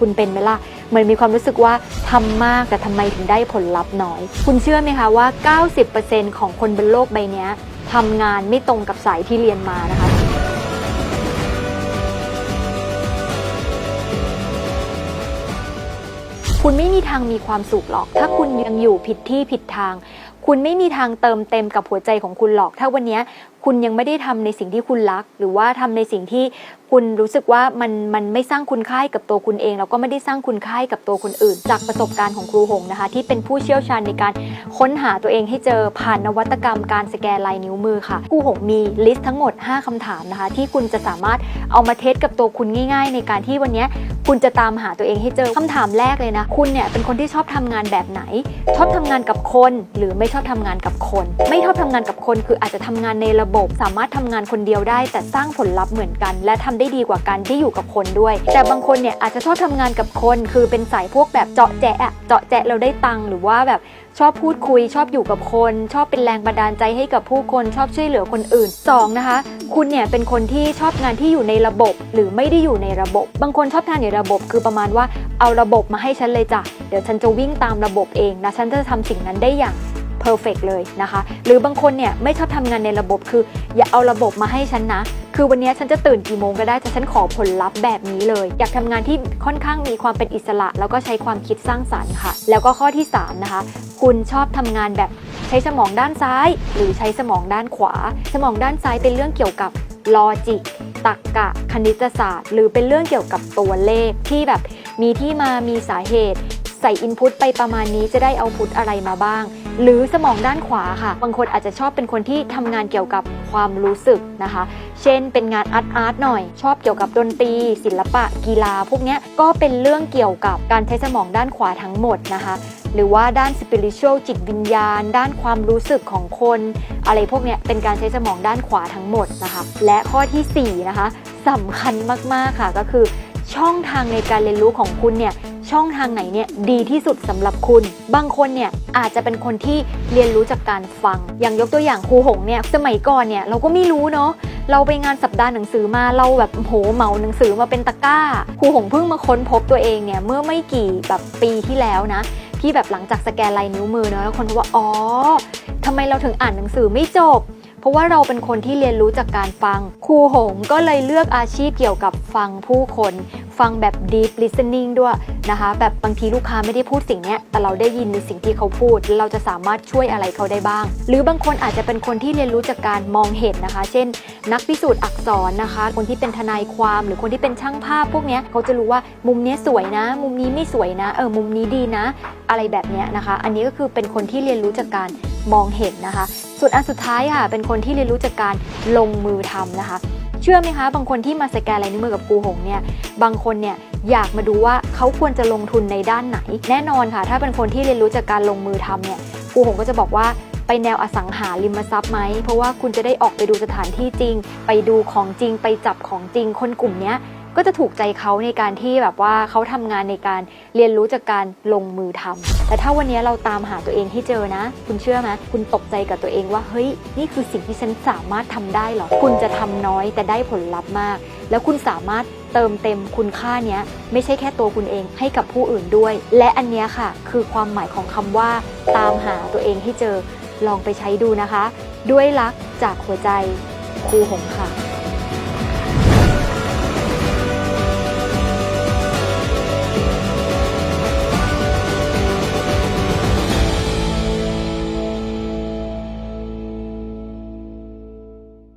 คุณเป็นไหมล่ะเหมือนมีความรู้สึกว่าทำมากแต่ทำไมถึงได้ผลลัพธ์น้อย คุณเชื่อไหมคะว่า 90%ของคนบนโลกใบนี้ทำงานไม่ตรงกับสายที่เรียนมานะคะคุณไม่มีทางมีความสุขหรอก ถ้าคุณยังอยู่ผิดที่ผิดทาง คุณไม่มีทางเติมเต็มกับหัวใจของคุณหรอก ถ้าวันนี้คุณยังไม่ได้ทำในสิ่งที่คุณรัก หรือว่าทำในสิ่งที่คุณรู้สึกว่ามันมันไม่สร้างคุณค่าให้กับตัวคุณเอง แล้วก็ไม่ได้สร้างคุณค่าให้กับตัวคนอื่น จากประสบการณ์ของครูหงนะคะ ที่เป็นผู้เชี่ยวชาญในการค้นหาตัวเองให้เจอผ่านนวัตกรรมการสแกนลายนิ้วมือค่ะครูหงมีลิสต์ทั้งหมด 5คำถามนะคะ ที่คุณจะสามารถเอามาเทสกับตัวคุณง่าย ๆ ในการที่วันนี้คุณจะตามหาตัวเองให้เจอคำถามแรกเลยนะ คุณเนี่ยเป็นคนที่ชอบทำงานแบบไหน ชอบทำงานกับคน หรือไม่ชอบทำงานกับคน ไม่ชอบทำงานกับคนคืออาจจะทำงานในระบบ สามารถทำงานคนเดียวได้ แต่สร้างผลลัพธ์เหมือนกัน และทำได้ดีกว่าการที่อยู่กับคนด้วย แต่บางคนเนี่ยอาจจะชอบทำงานกับคน คือเป็นสายพวกแบบเจาะแจะอะเจาะแจะเราได้ตังค์หรือว่าแบบชอบพูดคุย ชอบอยู่กับคน ชอบเป็นแรงบันดาลใจให้กับผู้คน ชอบช่วยเหลือคนอื่นสองนะคะ คุณเนี่ยเป็นคนที่ชอบงานที่อยู่ในระบบ หรือไม่ได้อยู่ในระบบ บางคนชอบงานอยู่ในระบบ คือประมาณว่าเอาระบบมาให้ฉันเลยจ้ะเดี๋ยวฉันจะวิ่งตามระบบเองนะฉันจะทำสิ่งนั้นได้อย่าง perfect เลยนะคะ หรือบางคนเนี่ยไม่ชอบทำงานในระบบคือ อย่าเอาระบบมาให้ฉันนะ คือวันนี้ฉันจะตื่นกี่โมงก็ได้แต่ฉันขอผลลัพธ์แบบนี้เลย อยากทำงานที่ค่อนข้างมีความเป็นอิสระ แล้วก็ใช้ความคิดสร้างสรรค์ค่ะ แล้วก็ข้อที่ 3 นะคะ คุณชอบทำงานแบบใช้สมองด้านซ้าย หรือใช้สมองด้านขวา สมองด้านซ้ายเป็นเรื่องเกี่ยวกับลอจิกตรรกะ คณิตศาสตร์ หรือเป็นเรื่องเกี่ยวกับตัวเลขที่แบบมีที่มามีสาเหตุ ใส่อินพุตไปประมาณนี้จะได้เอาพุตอะไรมาบ้าง หรือสมองด้านขวาค่ะ บางคนอาจจะชอบเป็นคนที่ทำงานเกี่ยวกับความรู้สึกนะคะ เช่นเป็นงานอาร์ตอาร์ตหน่อย ชอบเกี่ยวกับดนตรี ศิลปะ กีฬา พวกนี้ก็เป็นเรื่องเกี่ยวกับการใช้สมองด้านขวาทั้งหมดนะคะหรือว่าด้านสปิริต u a l จิตวิญญาณ ด้านความรู้สึกของคน อะไรพวกเนี้ยเป็นการใช้สมองด้านขวาทั้งหมดนะคะ และข้อทีสี่4 นะคะสำคัญมาก ๆ ค่ะก็คือ ช่องทางในการเรียนรู้ของคุณเนี่ย ช่องทางไหนเนี่ยดีที่สุดสำหรับคุณ บางคนเนี่ยอาจจะเป็นคนที่เรียนรู้จากการฟัง อย่างยกตัวอย่างครูหงเนี่ยสมัยก่อนเนี่ยเราก็ไม่รู้เนาะเราไปงานสัปดาห์หนังสือมาเราแบบโหเหมาหนังสือมาเป็นตะกร้าครูหงเพิ่งมาค้นพบตัวเองเนี่ยเมื่อไม่กี่แบบปีที่แล้วนะที่แบบหลังจากสแกนลายนิ้วมือเนาะแล้วคนพบว่าอ๋อทำไมเราถึงอ่านหนังสือไม่จบ เพราะว่าเราเป็นคนที่เรียนรู้จากการฟัง ครูหงก็เลยเลือกอาชีพเกี่ยวกับฟังผู้คน ฟังแบบ deep listening ด้วยนะคะ แบบบางทีลูกค้าไม่ได้พูดสิ่งนี้แต่เราได้ยินในสิ่งที่เขาพูด เราจะสามารถช่วยอะไรเขาได้บ้าง หรือบางคนอาจจะเป็นคนที่เรียนรู้จากการมองเห็นนะคะ เช่น นักพิสูจน์อักษรนะคะ คนที่เป็นทนายความหรือคนที่เป็นช่างภาพพวกนี้เขาจะรู้ว่ามุมนี้สวยนะ มุมนี้ไม่สวยนะ เออ มุมนี้ดีนะ อะไรแบบนี้นะคะ อันนี้ก็คือเป็นคนที่เรียนรู้จากการมองเห็นนะคะ ส่วนอันสุดท้ายค่ะ เป็นคนที่เรียนรู้จากการลงมือทำนะคะ เชื่อไหมคะ บางคนที่มาสแกนลายนิ้วมือกับครูหงเนี่ย บางคนเนี่ยอยากมาดูว่าเขาควรจะลงทุนในด้านไหน แน่นอนค่ะ ถ้าเป็นคนที่เรียนรู้จากการลงมือทำเนี่ยครูหงก็จะบอกว่าไปแนวอสังหาริมทรัพย์ไหม เพราะว่าคุณจะได้ออกไปดูสถานที่จริง ไปดูของจริง ไปจับของจริง คนกลุ่มเนี้ย ก็จะถูกใจเขาในการที่แบบว่าเขาทำงานในการเรียนรู้จากการลงมือทำแต่ถ้าวันนี้เราตามหาตัวเองให้เจอนะ คุณเชื่อไหมคุณตกใจกับตัวเองว่าเฮ้ยนี่คือสิ่งที่ฉันสามารถทำได้เหรอ คุณจะทำน้อยแต่ได้ผลลัพธ์มาก แล้วคุณสามารถเติมเต็มคุณค่านี้ไม่ใช่แค่ตัวคุณเองให้กับผู้อื่นด้วย และอันนี้ค่ะ คือความหมายของคำว่า ตามหาตัวเองให้เจอลองไปใช้ดูนะคะ ด้วยรักจากหัวใจครูหงค่ะ